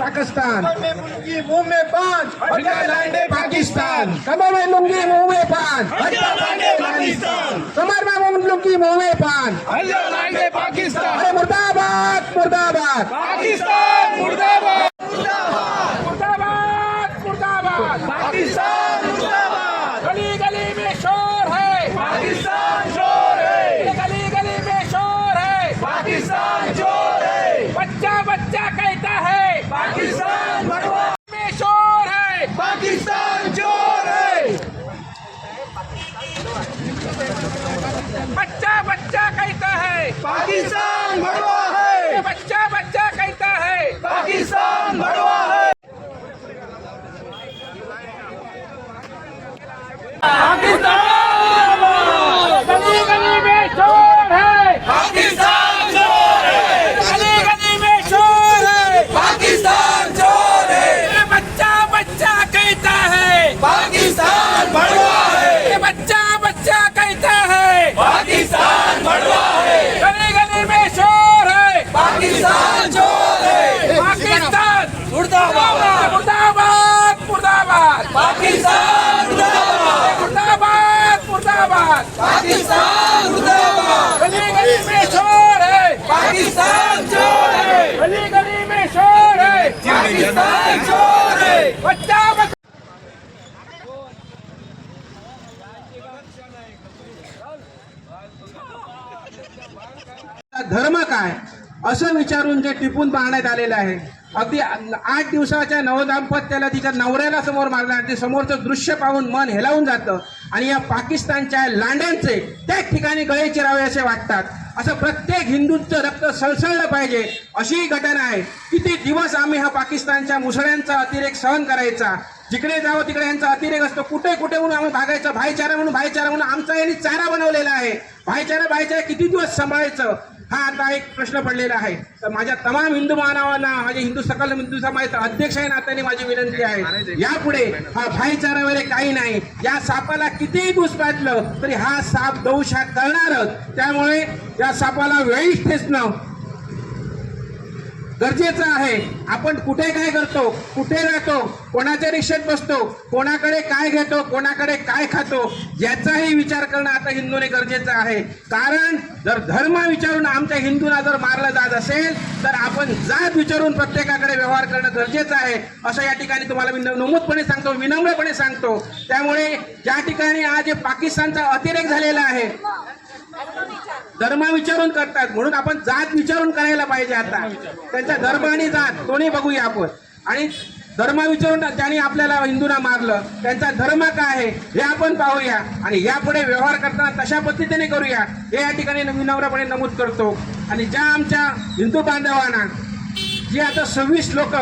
पाकिस्तान. में मुर्गी मुंह में पान हटा लांडे पाकिस्तान. कमर में लुंगी मुंह में पान कमर में लुंगी मुंह में पान पाकिस्तान. मुर्दाबाद मुर्दाबाद पाकिस्तान मुर्दाबाद गली गली में शोर है पाकिस्तान चोर है गली गली में शोर है पाकिस्तान चोर है बच्चा बच्चा कहता है पाकिस्तान भगवा में शोर है पाकिस्तान चोर है बच्चा बच्चा कहता है पाकिस्तान भगवा है बच्चा बच्चा कहता है पाकिस्तान भगवा है गली गली में शोर है पाकिस्तान चोर है गली गली में शोर है पाकिस्तान चोर है ये बच्चा बच्चा कहता है पाकिस्तान भगवा है ये बच्चा बच्चा कहता है पाकिस्तान भगवा है गली गली में शोर है पाकिस्तान चोर है पाकिस्तान मुर्दाबाद मुर्दाबाद मुर्दाबाद पाकिस्तान मुर्दाबाद मुर्दाबाद मुर्दाबाद पाकिस्तान मुर्दाबाद गली गली में शोर है पाकिस्तान चोर है गली गली में शोर है पाकिस्तान चोर है बच्चा बच्चा धर्म काय? असं विचारून जे टिपून पाहण्यात आलेलं आहे. अगदी आठ दिवसाच्या नवदाम्पत्याला तिच्या नवऱ्याला समोर मारलं आणि ते समोरचं दृश्य पाहून मन हेलावून जातं. आणि या पाकिस्तानच्या लांड्यांचे त्याच ठिकाणी गळे चिरावे असे वाटतात. असं प्रत्येक हिंदूंचं रक्त सळसळलं पाहिजे अशी ही घटना आहे. किती दिवस आम्ही हा पाकिस्तानच्या मुसळ्यांचा अतिरेक सहन करायचा? जिकडे जावं तिकडे यांचा अतिरेक असतो. कुठे कुठे म्हणून आम्ही भागायचं? भाईचारा म्हणून भाईचारा म्हणून आमचा यांनी चारा बनवलेला आहे. भाईचारा भाईचारा किती दिवस सांभाळायचं? हा आता एक प्रश्न पडलेला आहे. तर माझ्या तमाम हिंदू मानवांना माझे हिंदू सकल हिंदू समाजाचा अध्यक्ष आहे नात्याने माझी विनंती आहे. यापुढे हा भाईचारा वगैरे काही नाही. या सापाला कितीही घुसपाटलं तरी हा साप दंशा करणारच. त्यामुळे या सापाला वेळीच ठेचणं गरजेचं आहे. आपण कुठे काय करतो कुठे राहतो कोणाच्या रिक्षेत बसतो कोणाकडे काय घेतो कोणाकडे काय खातो याचाही विचार करणं आता हिंदूने गरजेचं आहे. कारण जर धर्म विचारून आमच्या हिंदूला जर मारलं जात असेल तर आपण जात विचारून प्रत्येकाकडे व्यवहार करणं गरजेचं आहे. असं या ठिकाणी तुम्हाला मी नमूदपणे सांगतो विनम्रपणे सांगतो. त्यामुळे ज्या ठिकाणी आज पाकिस्तानचा अतिरेक झालेला आहे धर्म विचारून करतात. म्हणून आपण जात विचारून करायला पाहिजे आता. त्यांचा धर्म आणि जात दोन्ही बघूया आपण. आणि धर्म विचारून ज्यांनी आपल्याला हिंदूंना मारलं त्यांचा धर्म काय आहे हे आपण पाहूया. आणि यापुढे व्यवहार करताना तशा पद्धतीने करूया. हे या ठिकाणी विनम्रपणे नमूद करतो. आणि ज्या आमच्या हिंदू बांधवांना जी आता सव्वीस लोक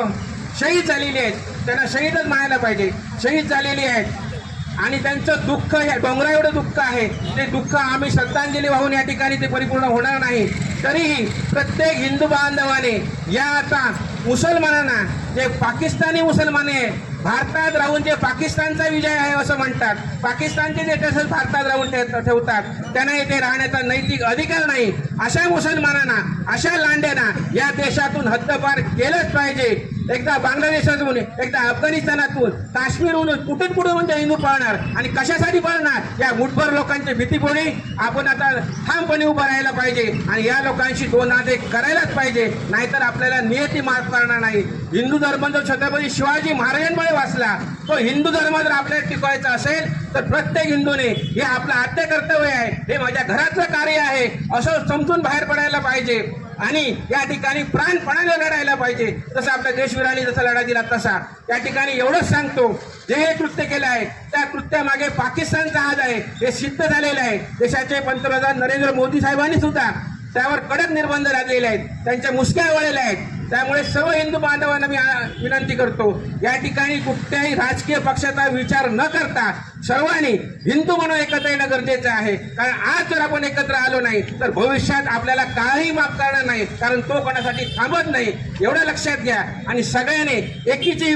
शहीद झालेली आहेत त्यांना शहीदच म्हणायला पाहिजे. शहीद झालेली आहेत. आणि त्यांचं दुःख या डोंगरा एवढं दुःख आहे. ते दुःख आम्ही श्रद्धांजली वाहून या ठिकाणी ते परिपूर्ण होणार नाही. तरीही प्रत्येक हिंदू बांधवाने या आता मुसलमानांना जे पाकिस्तानी मुसलमान आहे भारतात राहून जे पाकिस्तानचा विजय आहे असं म्हणतात. पाकिस्तानचे जे तसंच भारतात राहून ठे- ठेवतात. त्यांना इथे राहण्याचा नैतिक अधिकार नाही. अशा मुसलमानांना अशा लांड्यांना या देशातून हद्दपार केलंच पाहिजे. एकदा बांगलादेशातून एकदा अफगाणिस्तानातून काश्मीरहून कुठून कुठून म्हणजे हिंदू पळणार आणि कशासाठी पळणार या मुठभर लोकांच्या भीतीपोळी आपण आता ठामपणे उभं राहायला पाहिजे आणि या लोकांशी दोन नाते करायलाच पाहिजे. नाहीतर आपल्याला नियती मार्ग करणार नाही. हिंदू धर्म जो छत्रपती शिवाजी महाराजांमुळे वाचला तो हिंदू धर्म जर आपल्याला टिकवायचा असेल तर प्रत्येक हिंदूने हे आपलं आद्य कर्तव्य आहे. हे माझ्या घरातलं कार्य आहे. असं समजून बाहेर पडायला पाहिजे. आणि या ठिकाणी प्राणपणाने लढायला पाहिजे. जसं आपल्या देशवीरांनी जसा लढा दिला तसा. या ठिकाणी एवढंच सांगतो जे हे कृत्य केलं आहे त्या कृत्यामागे पाकिस्तानचा हात आहे. हे सिद्ध झालेलं आहे. देशाचे पंतप्रधान नरेंद्र मोदी साहेबांनी सुद्धा त्यावर कडक निर्बंध लादलेले आहेत. त्यांच्या मुसक्या वळलेल्या आहेत. त्यामुळे सर्व हिंदू बांधवांना मी आ- विनंती करतो या ठिकाणी कुठल्याही राजकीय पक्षाचा विचार न करता सर्वांनी हिंदू म्हणून एकत्र येणं गरजेचं आहे. कारण आज जर आपण एकत्र आलो नाही तर भविष्यात आपल्याला काही माफ करणार नाही. कारण तो कोणासाठी थांबत नाही. एवढं लक्षात घ्या. आणि सगळ्यांनी एकीची ही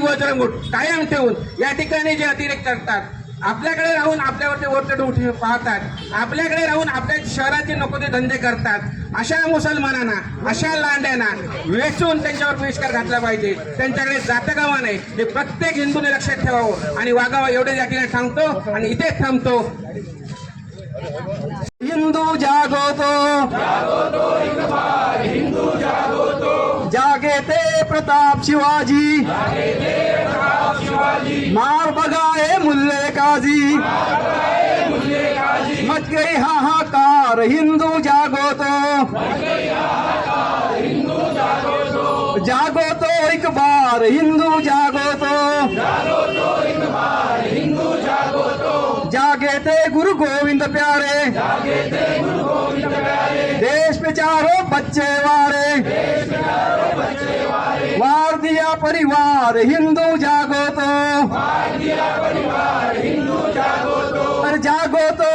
कायम ठेवून या ठिकाणी जे अतिरेक करतात आपल्याकडे राहून आपल्यावरती वरचढ उठ पाहतात. आपल्याकडे राहून आपल्या शहराचे नको ते धंदे करतात. अशा मुसलमानांना अशा लांड्यांना वेचून त्यांच्यावर बहिष्कार घातला पाहिजे. त्यांच्याकडे जातं कामा नाही हे प्रत्येक हिंदूने लक्षात ठेवावं. आणि वागावं एवढे या ठिकाणी थांबतो आणि इथे थांबतो. हिंदू जागोतो. हिंदू जागो प्रताप शिवाजी। मार बघाए मुल्ले काजी। मच गई हाहाकार, हिंदू जागोतो जागो तो एक बार, हिंदू जागो तो। जागे थे गुरु गोविंद प्यारे। देश पे चारों बच्चे वारे। वार दिया परिवार हिंदू जागो तो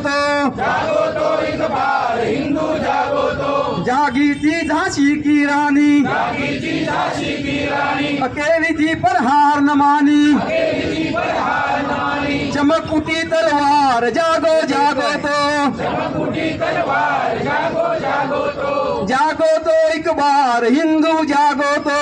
पर जागो तो एक बार हिंदू जागो तो जागी थी झांसी की रानी अकेली थी पर हार न मानी. चमक उठी तलवार जागो जागो तो जागो तो एक बार हिंदू जागो तो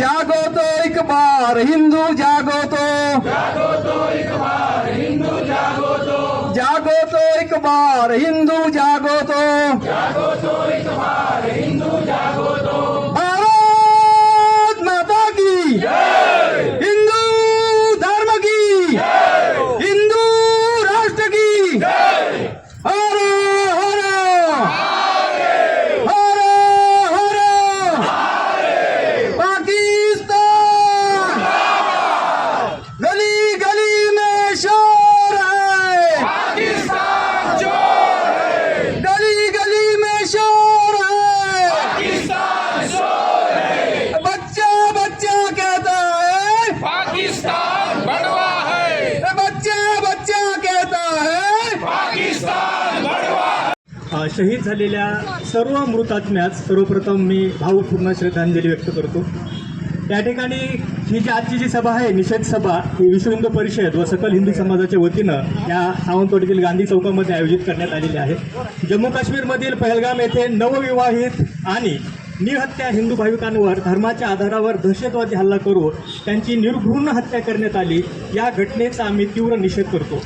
जागो तो एक बार हिंदू जागो तो जागो तो एक बार हिंदू जागो तो जागो तो एक बार हिंदू जागो तो जागो माता की हिंदू धर्म की हिंदू राष्ट्र की हर हर हर हर पाकिस्तान गली गली में शोर है पाकिस्तान चोर है गली गली में शोर है पाकिस्तान चोर है बच्चा बच्चा कहता है पाकिस्तान बड़वा है बच्चा बच्चा कहता है पाकिस्तान बड़वा है अ, शहीद झालेल्या सर्व मृतात्म्यास सर्वप्रथम मी भावपूर्ण श्रद्धांजली व्यक्त करतो. त्या ठिकाणी ही जी आजची जी सभा आहे निषेध सभा ही विश्व हिंदू परिषद व सकल हिंदू समाजाच्या वतीनं या सावंतवाडीतील गांधी चौकामध्ये आयोजित करण्यात आलेली आहे. जम्मू काश्मीरमधील पहलगाम येथे नवविवाहित आणि निहत्या हिंदू भाविकांवर धर्माच्या आधारावर दहशतवादी हल्ला करून त्यांची निर्घृण हत्या करण्यात आली. या घटनेचा आम्ही तीव्र निषेध करतो.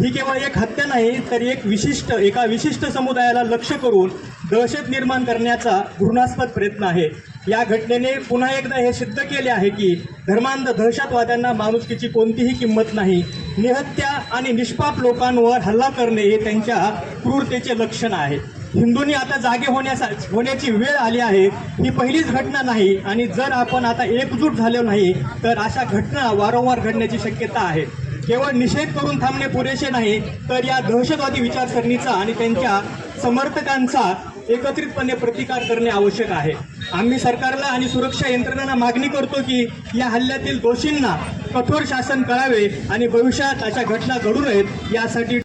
ही केवळ एक हत्या नाही तर एक विशिष्ट एका विशिष्ट समुदायाला लक्ष करून दहशत निर्माण करण्याचा घृणास्पद प्रयत्न आहे. या घटनेने पुन्हा एकदा हे सिद्ध केले आहे की धर्मांध दहशतवाद्यांना माणुसकीची कोणतीही किंमत नाही. निहत्या आणि निष्पाप लोकांवर हल्ला करणे हे त्यांच्या क्रूरतेचे लक्षण आहे. हिंदूंनी आता जागे होण्यासा होण्याची वेळ आली आहे. ही पहिलीच घटना नाही आणि जर आपण आता एकजूट झालो नाही तर अशा घटना वारंवार घडण्याची शक्यता आहे. केवळ निषेध करून थांबणे पुरेसे नाही तर या दहशतवादी विचारसरणीचा आणि त्यांच्या समर्थकांचा एकत्रितपणे प्रतिकार करणे आवश्यक आहे. आम्ही सरकारला आणि सुरक्षा यंत्रणांना मागणी करतो की या हल्ल्यातील दोषींना कठोर शासन करावे आणि भविष्यात अशा घटना घडू नयेत यासाठी